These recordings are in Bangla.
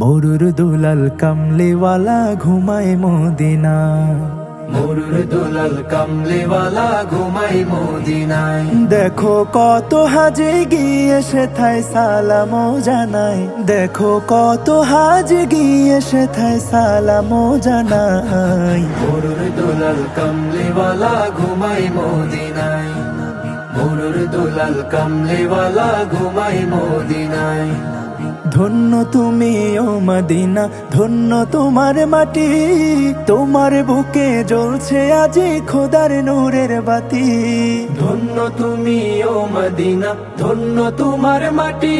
মরুর দুলাল কামলিওয়ালা ঘুমায় মদিনা মরুর দুলাল কামলিওয়ালা ঘুমাই মদিনায়। দেখো কত হাজে গিয়ে সেথায় সালামো জানাই দেখো কত হাজে গিয়ে সেথায় সালামো জানাই মরুর দুলাল কামলিওয়ালা ঘুমাই মদিনায়। মরুর দুলাল কামলিওয়ালা ঘুমাই মদিনায়। ধন্য তুমি ও মদিনা, ধন্য তোমার মাটি। তোমার বুকে জ্বলছে আজি খোদার নূরের বাতি। ধন্য তুমি ও মদিনা, ধন্য তোমার মাটি।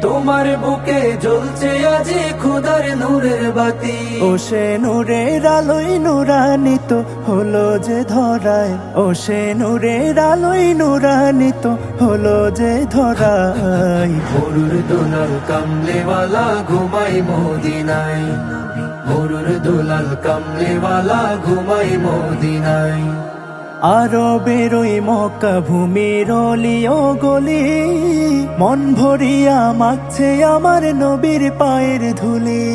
তোমার বুকে জ্বলছে আজি খুদার নূরের বাতি। ও সে নূরের আলোয় নূরানিত হলো যে ধরায়। ও সে নূরের আলোয় নূরানিত হলো যে ধরায়। মরুর দুলাল কামলেওয়ালা ঘুমাই মদিনায় মরুর দুলাল কামলেওয়ালা ঘুমাই মদিনায় আরও বেরোই মক্কা ভূমির অলিও গলি মন ভরিয়া মাখছে আমার নবীর পায়ের ধুলি।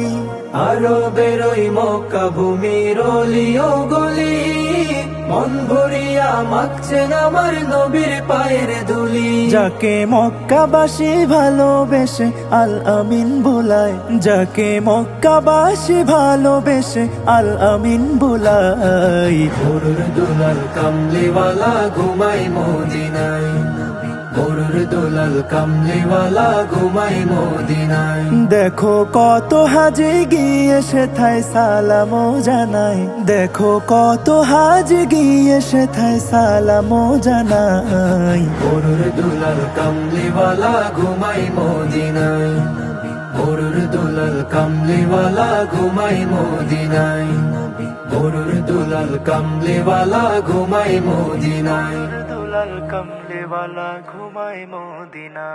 আরও বেরোই মক্কা ভূমির অলিও গলি মন ভরিয়া মাখছেন আমার নবীর পায়ের ধুলি। যাকে মক্কাবাসী ভালোবেসে আল আমিন বোলায় যাকে মক্কাবাসী ভালোবেসে আল আমিন বোলাই দুলাল কামলিওয়ালা ঘুমাই মদিনায়। মরুর দুলাল কামলিওয়ালা ঘুমাই মদিনায়। দেখো কত হাজে গিয়ে সেথায় সালামো জানাই দেখো কত হাজে গিয়ে সেথায় সালামো জানাই মরুর দুলাল কামলিওয়ালা ঘুমাই মদিনায়। মরুর দুলাল কামলিওয়ালা ঘুমাই মদিনায়। মরুর দুলাল কামলিওয়ালা ঘুমাই মদিনায়। দুলাল কমলেওয়ালা ঘুমায় মদিনা